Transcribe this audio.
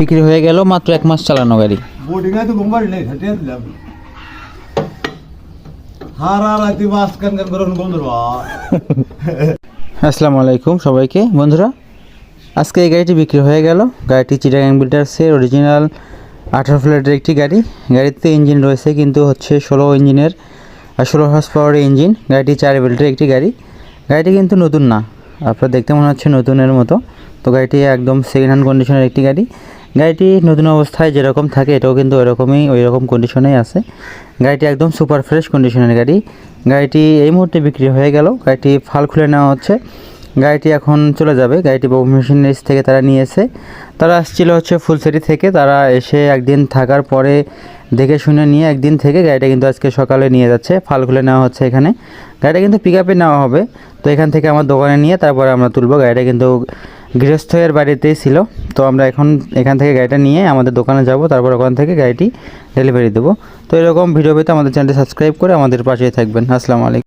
বিক্রি হয়ে গেল মাত্র এক মাস চালানো গাড়ি। আসসালামু আলাইকুম সবাইকে। বন্ধুরা আজকে এই গাড়িটি বিক্রি হয়ে গেল। গাড়িটি চিটাগাং বিল্ডার্সের অরিজিনাল আঠারো ফ্ল্যাটের একটি গাড়ি। গাড়িতে ইঞ্জিন রয়েছে কিন্তু হচ্ছে ষোলো ইঞ্জিনের আর ষোলো হর্স পাওয়ারের ইঞ্জিন গাড়িটি চার বেল্টের একটি গাড়ি। গাড়িটি কিন্তু নতুন না। আপনার দেখতে মনে হচ্ছে নতুনের মতো। তো গাড়িটি একদম সেকেন্ড হ্যান্ড কন্ডিশনের একটি গাড়ি। গাড়িটি নতুন অবস্থায় যেরকম থাকে, এটাও কিন্তু ওইরকমই ওই রকম কন্ডিশনেই আছে। গাড়িটি একদম সুপার ফ্রেশ কন্ডিশনের গাড়ি। গাড়িটি এই মুহূর্তে বিক্রি হয়ে গেল। গাড়িটি ফাল খুলে নেওয়া হচ্ছে। গাড়িটি এখন চলে যাবে। গাড়িটি বহু মেশিনারিজ থেকে তারা নিয়ে এসে তারা আসছিল হচ্ছে ফুলসেরি থেকে। তারা এসে একদিন থাকার পরে দেখে শুনে নিয়ে একদিন থেকে গাড়িটা কিন্তু আজকে সকালে নিয়ে যাচ্ছে। ফাল খুলে নেওয়া হচ্ছে এখানে। গাড়িটা কিন্তু পিক আপে নেওয়া হবে। তো এখান থেকে আমার দোকানে নিয়ে তারপরে আমরা তুলবো। গাড়িটা কিন্তু গৃহস্থের বাড়িতেই ছিল। তো আমরা এখন এখান থেকে গাড়িটা নিয়ে আমাদের দোকানে যাব, তারপর ওখান থেকে গাড়িটি ডেলিভারি দেবো। তো এরকম ভিডিও পেতে আমাদের চ্যানেলটি সাবস্ক্রাইব করে আমাদের পাশেই থাকবেন। আসসালামু আলাইকুম।